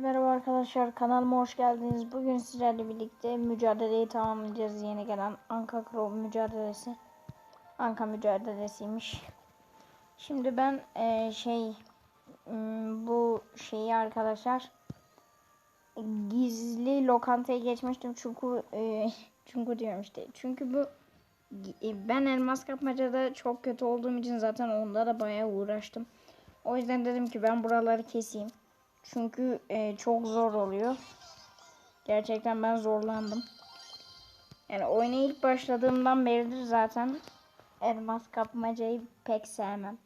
Merhaba arkadaşlar kanalıma hoş geldiniz. Bugün sizlerle birlikte mücadeleyi tamamlayacağız. Yeni gelen Anka Crow mücadelesi. Anka mücadelesiymiş. Şimdi ben eee, şey m, bu şeyi arkadaşlar gizli lokantaya geçmiştim çünkü eee, çünkü diyorum işte. Çünkü bu e, ben elmas kapmacada çok kötü olduğum için zaten onda da bayağı uğraştım. O yüzden dedim ki ben buraları keseyim. Çünkü e, çok zor oluyor. Gerçekten ben zorlandım. Yani oyuna ilk başladığımdan beridir zaten elmas kapmacayı pek sevmem.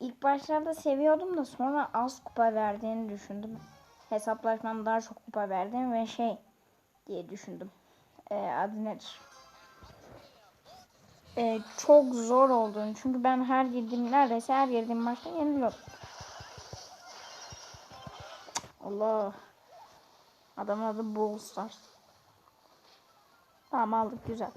İlk başlarda seviyordum da sonra az kupa verdiğini düşündüm. Hesaplaşmanın daha çok kupa verdiğini ve şey diye düşündüm. E, adı nedir? E, çok zor olduğunu. Çünkü ben her girdiğim neredeyse her girdiğim maçta yeniliyordum. Allah. Adamın adı Brawl Stars. Tamam aldık güzel.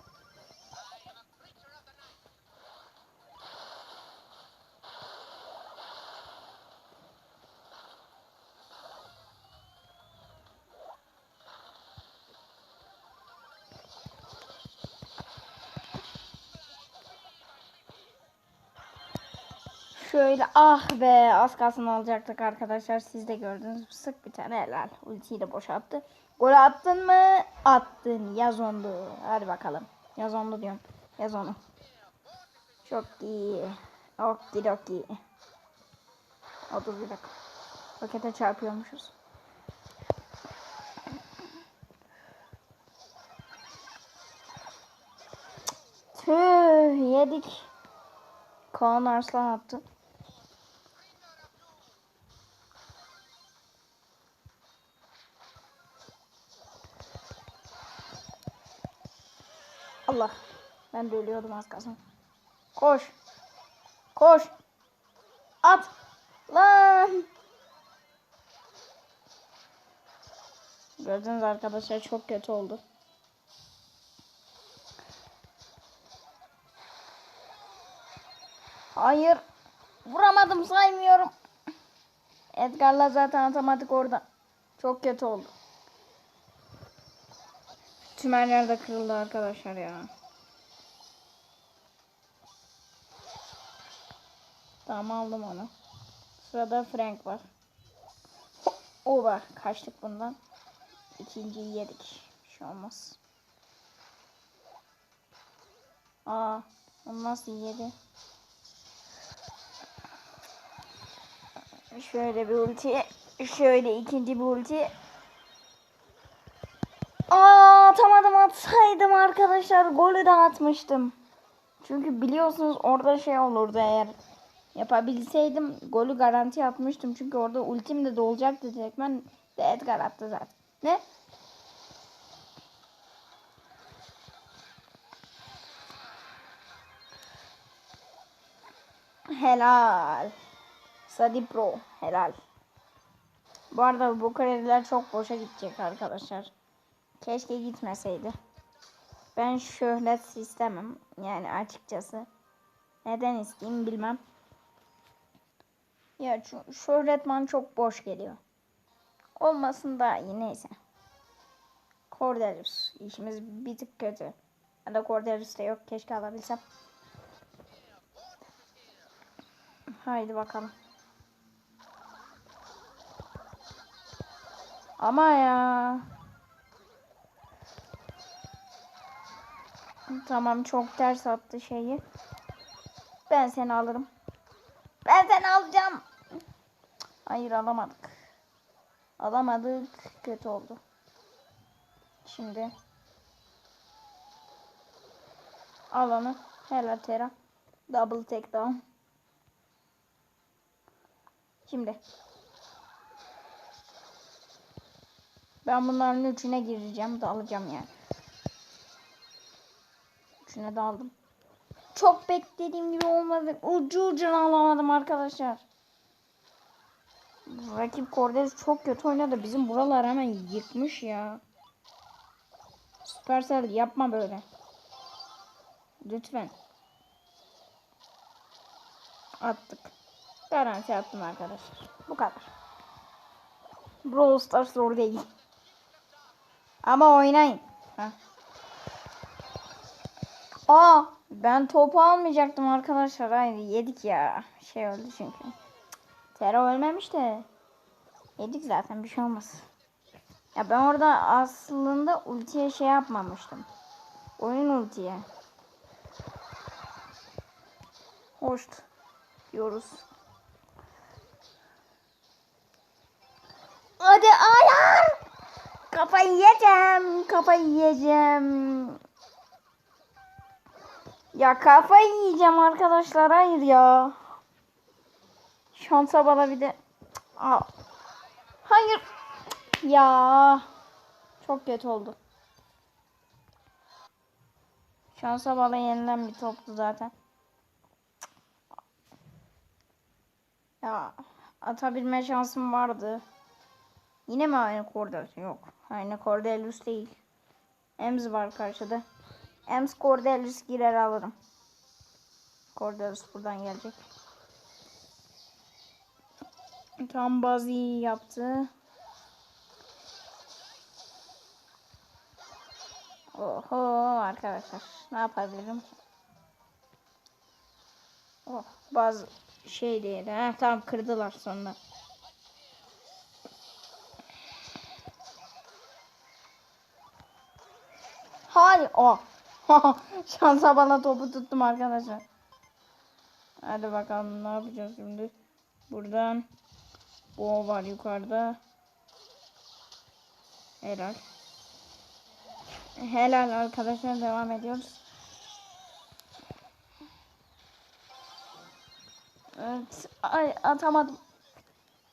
Şöyle ah be az kalsın alacaktık arkadaşlar siz de gördünüz sık bir tane helal ultiyi de boşalttı. Gol attın mı? Attın yaz ondu. Hadi bakalım yaz ondu diyorum yaz onu. Çok iyi. Okidoki. O dur bir dakika. Pakete çarpıyormuşuz. Tüh yedik. Kaan Arslan attı. Ben de ölüyordum az kalsın. Koş. Koş. At. Lan. Gördünüz arkadaşlar çok kötü oldu. Hayır. Vuramadım saymıyorum. Edgar'la zaten atamadık orada. Çok kötü oldu. Tüm her kırıldı arkadaşlar ya. Tamam aldım onu. Sırada Frank var. O var. Kaçtık bundan. İkinciyi yedik. Bir şey olmaz. Aa, onu nasıl yedi? Şöyle bir ulti. Şöyle ikinci bir ulti. Aa atamadım atsaydım arkadaşlar golü de atmıştım. Çünkü biliyorsunuz orada şey olurdu eğer yapabilseydim golü garanti atmıştım. Çünkü orada ultim de dolacaktı. Ben de Edgar attı zaten. Ne? Helal. Sadi Pro. Helal. Bu arada bu krediler çok boşa gidecek arkadaşlar. Keşke gitmeseydi. Ben şöhret istemem. Yani açıkçası. Neden isteyeyim bilmem. Ya şu şöhret bana çok boş geliyor. Olmasın daha iyi neyse. Cordelius. işimiz bir tık kötü. Ya da Cordelius de yok. Keşke alabilsem. Haydi bakalım. Ama ya. Tamam çok ters attı şeyi. Ben seni alırım. Ben seni alacağım. Hayır alamadık. Alamadık. Kötü oldu. Şimdi. Al onu. Helal Tera. Double take down. Şimdi. Ben bunların üçüne gireceğim. Da alacağım yani. Üçüne de aldım. Çok beklediğim gibi olmadı. Ucu ucuna alamadım arkadaşlar. Rakip Cordes çok kötü oynadı. Bizim buralar hemen yıkmış ya. Supercell yapma böyle. Lütfen. Attık. Garanti attım arkadaşlar. Bu kadar. Brawl Stars zor değil. Ama oynayın. Heh. Aa ben topu almayacaktım arkadaşlar. Hayır yedik ya. Şey oldu çünkü. Tera ölmemiş de. Yedik zaten bir şey olmaz. Ya ben orada aslında ultiye şey yapmamıştım. Oyun ultiye. Hoş diyoruz. Hadi ayar. Kafayı yiyeceğim. Kafayı yiyeceğim. Ya kafayı yiyeceğim arkadaşlar. Hayır ya. Şansa bana bir de. Aa. Hayır. Ya. Çok kötü oldu. Şansa bana yenilen bir toptu zaten. Ya atabilme şansım vardı. Yine mi aynı Cordelius? Yok. Aynı Cordelius değil. Ems var karşıda. Ems Cordelius girer alırım. Cordelius buradan gelecek. Tam bazı iyi yaptı. Oho arkadaşlar. Ne yapabilirim? Oh bazı şey değil. Ha, tamam kırdılar sonra. Hayır. Oh. Şansa bana topu tuttum arkadaşlar. Hadi bakalım ne yapacağız şimdi. Buradan. Bu var yukarıda. Helal. Helal arkadaşlar devam ediyoruz. Evet. Ay atamadım.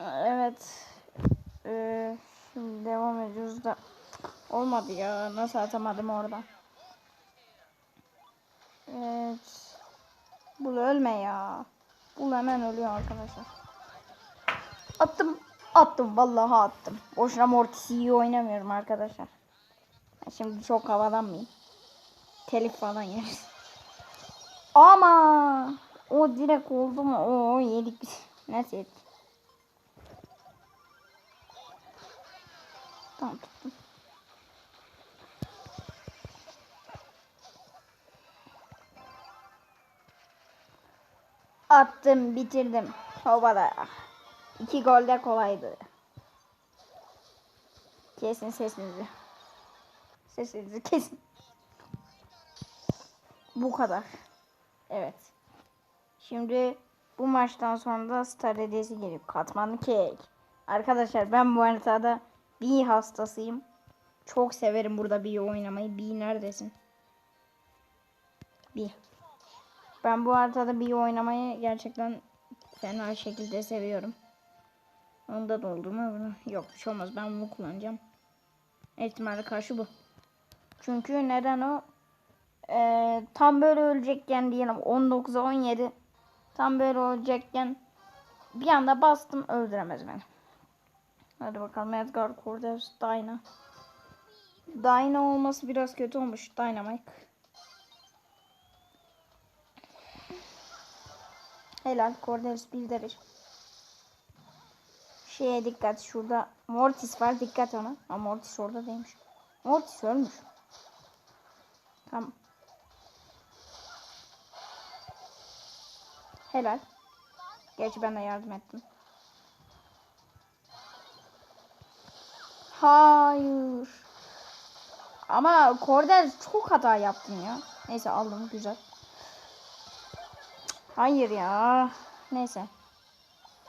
Evet. Ee, şimdi devam ediyoruz da. Olmadı ya. Nasıl atamadım orada? Evet. Bul ölme ya. Bul hemen ölüyor arkadaşlar. Attım. Attım. Vallahi attım. Boşuna Mortis'i iyi oynamıyorum arkadaşlar. Şimdi çok havadan mıyım? Telif falan yeriz. Ama o direkt oldu mu? Oo yedik biz. Nasıl yedik? Tamam tuttum. Attım, bitirdim. Hobada. İki gol de kolaydı. Kesin sesinizi. Sesinizi kesin. Bu kadar. Evet. Şimdi bu maçtan sonra da star hediyesi geliyor. Katmanlı kek. Arkadaşlar ben bu haritada bir hastasıyım. Çok severim burada bir oynamayı. Bir neredesin? Bir. Ben bu haritada bir oynamayı gerçekten fena şekilde seviyorum. Onda da oldu mu? Yok bir şey olmaz. Ben bunu kullanacağım. İhtimalle karşı bu. Çünkü neden o? Ee, tam böyle ölecekken diyelim 19'a 17 tam böyle ölecekken bir anda bastım öldüremez beni. Hadi bakalım Edgar Cortez Dyna. Dyna olması biraz kötü olmuş. Dynamite. Helal Cordelis bildirir. Şeye dikkat şurada Mortis var dikkat ona. Ama Mortis orada değilmiş. Mortis ölmüş. Tamam. Helal. Gerçi ben de yardım ettim. Hayır. Ama Cordel çok hata yaptın ya. Neyse aldım güzel. Hayır ya. Neyse.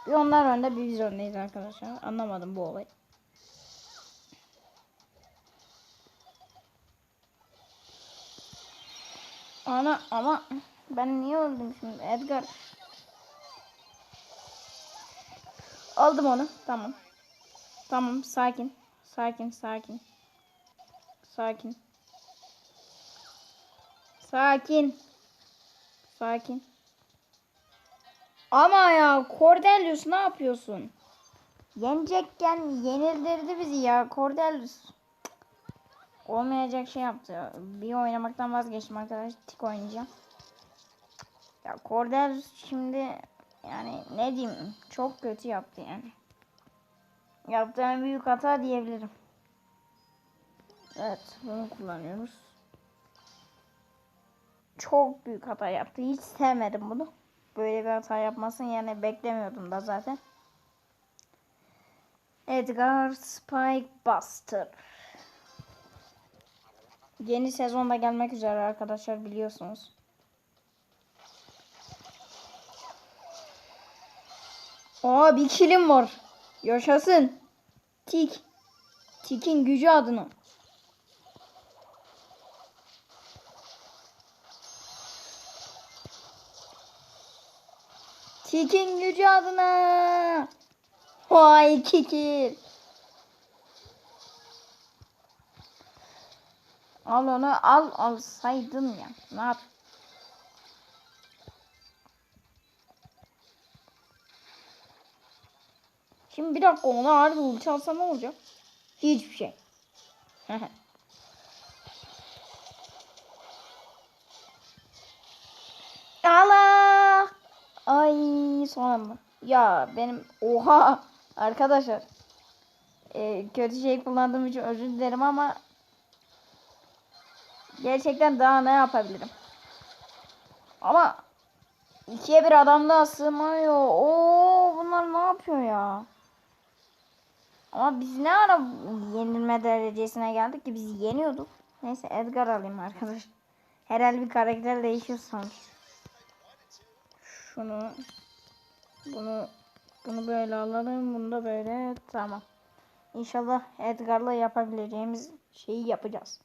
Bir onlar önde bir biz öndeyiz arkadaşlar. Anlamadım bu olay. Ana ama ben niye öldüm şimdi Edgar? Aldım onu. Tamam. Tamam sakin. Sakin sakin. Sakin. Sakin. Sakin. Ama ya Cordelius ne yapıyorsun? Yenecekken yenildirdi bizi ya Cordelius. Olmayacak şey yaptı. Bir oynamaktan vazgeçtim arkadaş. Tik oynayacağım. Ya Cordelius şimdi yani ne diyeyim çok kötü yaptı yani. Yaptığım büyük hata diyebilirim. Evet bunu kullanıyoruz. Çok büyük hata yaptı. Hiç sevmedim bunu. Böyle bir hata yapmasın yani beklemiyordum da zaten. Edgar Spike Buster. Yeni sezonda gelmek üzere arkadaşlar biliyorsunuz. Aa bir kilim var. Yaşasın. Tik. Tik'in gücü adına. Tik'in gücü adına. Vay kikir. Al onu al alsaydın ya. Ne yap? Şimdi bir dakika ona harbi ulti ne olacak? Hiçbir şey. son anda. Ya benim oha arkadaşlar. Ee, kötü şey kullandığım için özür dilerim ama gerçekten daha ne yapabilirim? Ama ikiye bir adam da sığmıyor. Oo bunlar ne yapıyor ya? Ama biz ne ara yenilme derecesine geldik ki biz yeniyorduk. Neyse Edgar alayım arkadaş. Herhalde bir karakter değişiyor sonuç. Şunu bunu bunu böyle alalım. Bunu da böyle tamam. İnşallah Edgar'la yapabileceğimiz şeyi yapacağız.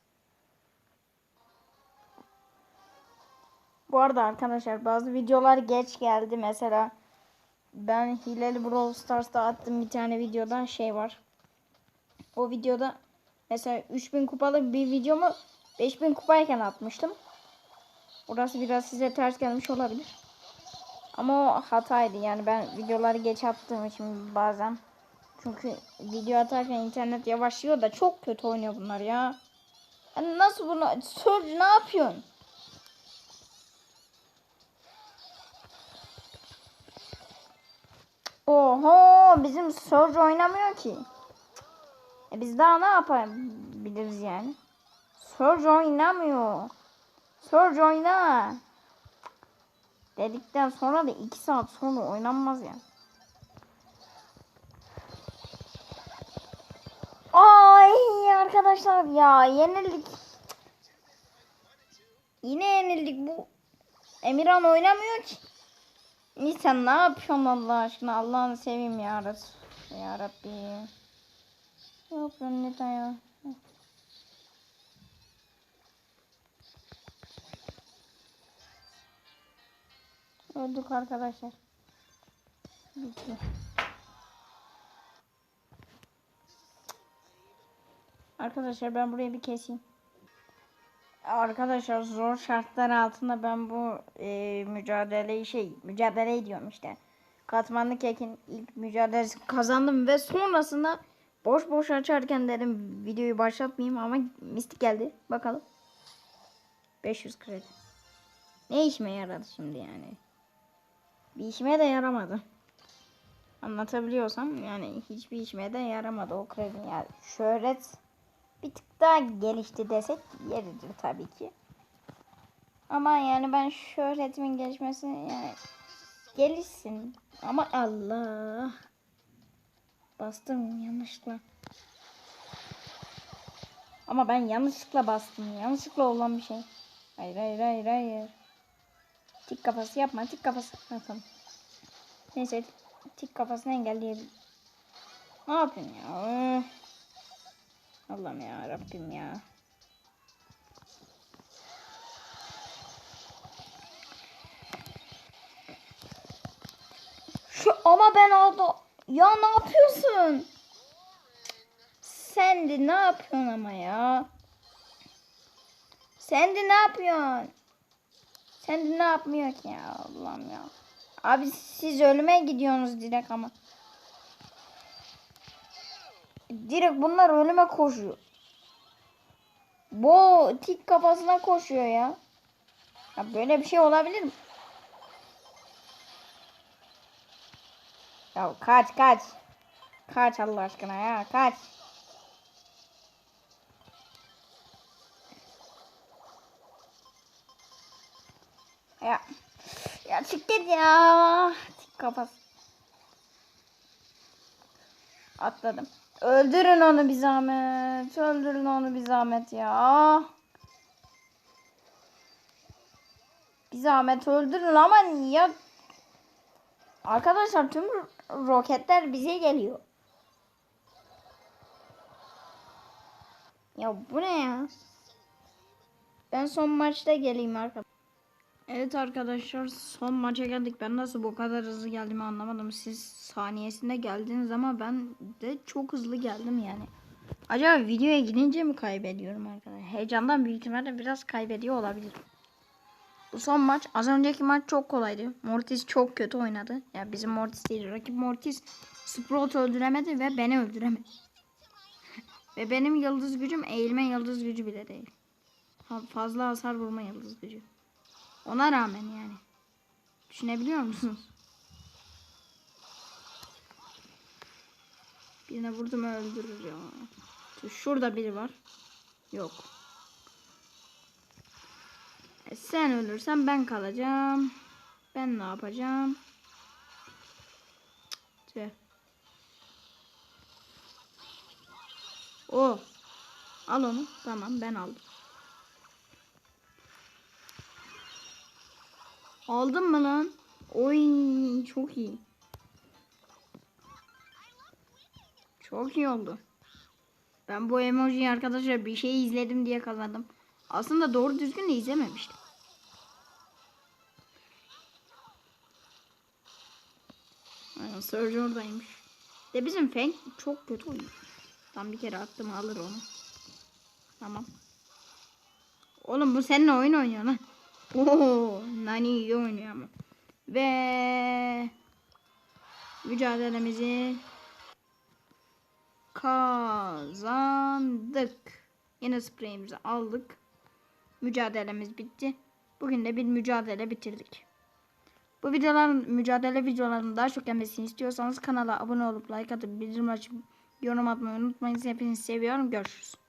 Bu arada arkadaşlar bazı videolar geç geldi. Mesela ben Hileli Brawl Stars'ta attığım bir tane videoda şey var. O videoda mesela 3000 kupalık bir videomu 5000 kupayken atmıştım. Orası biraz size ters gelmiş olabilir. Ama o hataydı. Yani ben videoları geç attığım için bazen. Çünkü video atarken internet yavaşlıyor da çok kötü oynuyor bunlar ya. Yani nasıl bunu? Sor ne yapıyorsun? Oho bizim Surge oynamıyor ki. E biz daha ne yapabiliriz yani? Surge oynamıyor. Surge oyna. Dedikten sonra da 2 saat sonra oynanmaz yani. Ay arkadaşlar ya yenildik. Yine yenildik bu. Emirhan oynamıyor ki. İyi sen ne yapıyorsun Allah aşkına? Allah'ını seveyim ya Rabbi. Ya Rabbi. Ne yapıyorsun neden ya? Öldük arkadaşlar. Bitti. Arkadaşlar ben burayı bir keseyim. Arkadaşlar zor şartlar altında ben bu e, mücadeleyi şey mücadele diyorum işte. Katmanlı kekin ilk mücadelesi kazandım ve sonrasında boş boş açarken dedim videoyu başlatmayayım ama mistik geldi. Bakalım. 500 kredi. Ne işime yaradı şimdi yani? Bir işime de yaramadı. Anlatabiliyorsam yani hiçbir işime de yaramadı o kredi. Yani şöhret bir tık daha gelişti desek yeridir tabii ki. Ama yani ben şöhretimin gelişmesi yani gelişsin. Ama Allah. Bastım yanlışlıkla. Ama ben yanlışlıkla bastım. Yanlışlıkla olan bir şey. Hayır hayır hayır hayır. Tik kafası yapma. Tik kafası. Tamam. Neyse tik kafasını engelleyelim. Ne yapıyorsun ya? Allah'ım ya Rabbim ya. Şu ama ben aldı. Ya ne yapıyorsun? Sen de ne yapıyorsun ama ya? Sen de ne yapıyorsun? Sen de ne yapmıyor ki ya Allah'ım ya. Abi siz ölüme gidiyorsunuz direkt ama. Direkt bunlar ölüme koşuyor. Bu tik kafasına koşuyor ya. Ya böyle bir şey olabilir mi? Ya kaç kaç. Kaç Allah aşkına ya kaç. Git ya. Kafası. Atladım. Öldürün onu bir zahmet. Öldürün onu bir zahmet ya. Bir zahmet öldürün ama ya. Arkadaşlar tüm ro- roketler bize geliyor. Ya bu ne ya? Ben son maçta geleyim arkadaşlar. Evet arkadaşlar son maça geldik. Ben nasıl bu kadar hızlı geldiğimi anlamadım. Siz saniyesinde geldiniz ama ben de çok hızlı geldim yani. Acaba videoya gidince mi kaybediyorum arkadaşlar? Heyecandan büyük ihtimalle biraz kaybediyor olabilirim. Bu son maç. Az önceki maç çok kolaydı. Mortis çok kötü oynadı. Ya bizim Mortis değil. Rakip Mortis Sprout öldüremedi ve beni öldüremedi. ve benim yıldız gücüm eğilme yıldız gücü bile değil. Fazla hasar vurma yıldız gücü. Ona rağmen yani. Düşünebiliyor musunuz? Birine vurdum öldürür ya. Şurada biri var. Yok. E, sen ölürsen ben kalacağım. Ben ne yapacağım? Tüh. O. Al onu. Tamam ben aldım. Aldın mı lan? Oy çok iyi. Çok iyi oldu. Ben bu emojiyi arkadaşlar bir şey izledim diye kazandım. Aslında doğru düzgün de izlememiştim. Aynen Surge oradaymış. De bizim Feng çok kötü oynuyor. Tam bir kere attım alır onu. Tamam. Oğlum bu seninle oyun oynuyor lan. Oo, Nani iyi oynuyor ama. Ve mücadelemizi kazandık. Yine spreyimizi aldık. Mücadelemiz bitti. Bugün de bir mücadele bitirdik. Bu videoların mücadele videolarını daha çok gelmesini istiyorsanız kanala abone olup like atıp bildirim açıp yorum atmayı unutmayın. Hepinizi seviyorum. Görüşürüz.